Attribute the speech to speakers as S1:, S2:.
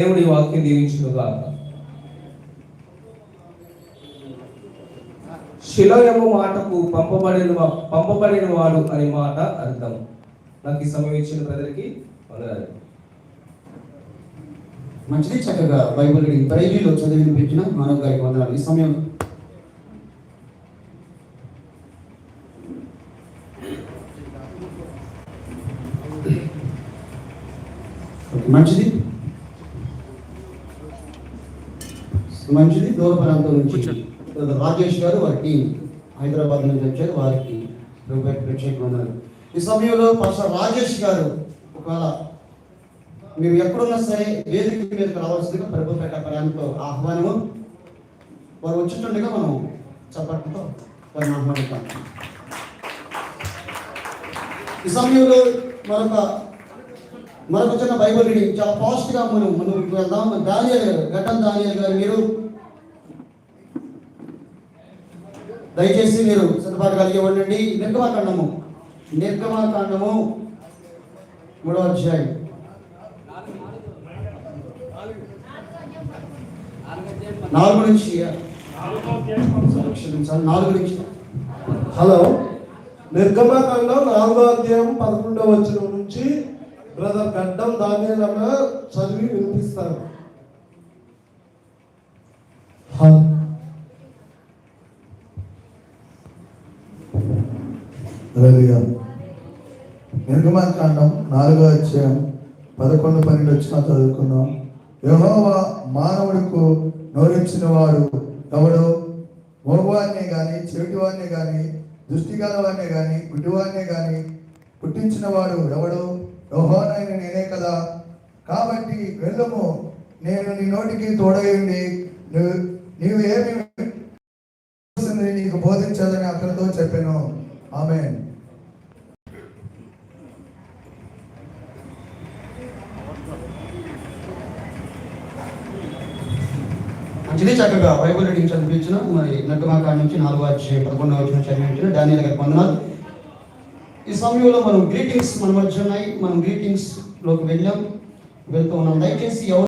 S1: దేవుడి వాక్యం దీవించుగా శిలోయము మాటకు పంపబడిన పంపబడిన వాడు అనే మాట అర్థం. నాకు ఈ సమయం ఇచ్చిన ప్రజలకి వందనాలు.
S2: మంచిది చక్కగా బైబిల్ రీడింగ్ బైబిల్లో చదివి వినిపించిన మానవ గారికి వందనాలు. ఈ సమయం మంచిది. మంచిది. దూర ప్రాంతం నుంచి రాజేష్ గారు వారి టీం హైదరాబాద్ నుంచి వచ్చారు. వారికి ప్రభుత్వ ప్రత్యేక వందనాలు ఈ సమయంలో పాస్టర్ రాజేష్ గారు ఒకవేళ మీరు ఎక్కడున్నా సరే వేదిక మీదకి రావాల్సిందిగా ప్రభు పెట్ట ప్రయాణంతో ఆహ్వానము. వారు వచ్చినట్టుగా మనం చప్పట్లతో వారిని ఆహ్వానిస్తాం ఈ సమయంలో మరొక మనకు చిన్న బైబిల్ రీడింగ్. చాలా ఫాస్ట్గా మనం మనం వెళ్దాం. దానియల్ గారు గడ్డం దానియల్ గారు మీరు దయచేసి మీరు సిద్ధపాటు కలిగి ఉండండి. నిర్గమాకాండము. నిర్గమాకాండము మూడవ అధ్యాయం. నాలుగు నుంచి నాలుగు నుంచి.
S3: హలో? నిర్గమాకాండం నాలుగో అధ్యాయం పదకొండవ వచనం నుంచి బ్రదర్ గడ్డం దానియల్ అన్న చదివి వినిపిస్తారు.
S4: హల్లెలూయా. నిర్గమకాండం నాలుగో అధ్యాయం పదకొండు పన్నెండు వచ్చిన చదువుకుందాం. యెహోవా మానవుడికు నోరించిన వాడు ఎవడు? మోగవాన్నే గాని చెవిటివాన్నే గాని దృష్టి గలవాన్నే గాని గుడ్డివాన్నే గాని పుట్టించిన వాడు ఎవడు? యెహోవానైన నేనే కదా. కాబట్టి వెళ్ళము. నేను నీ నోటికి తోడయండి నువ్వు నీవు ఏమి నీకు బోధించాలని అతనితో చెప్పాను. ఆమె
S2: మంచిది చక్కగా బైబిల్ రీడింగ్ చదివించిన మరి నటుమాకాండ నుంచి నాలుగో అధ్యాయం పదకొండవ వచ్చిన చదివించిన డానియల్ గారి వందనాలు. ఈ సమయంలో మనం గ్రీటింగ్స్ మన మధ్య ఉన్నాయి. మనం గ్రీటింగ్స్లోకి వెళ్ళాం. వెళ్తూ ఉన్నాం. దయచేసి ఎవరు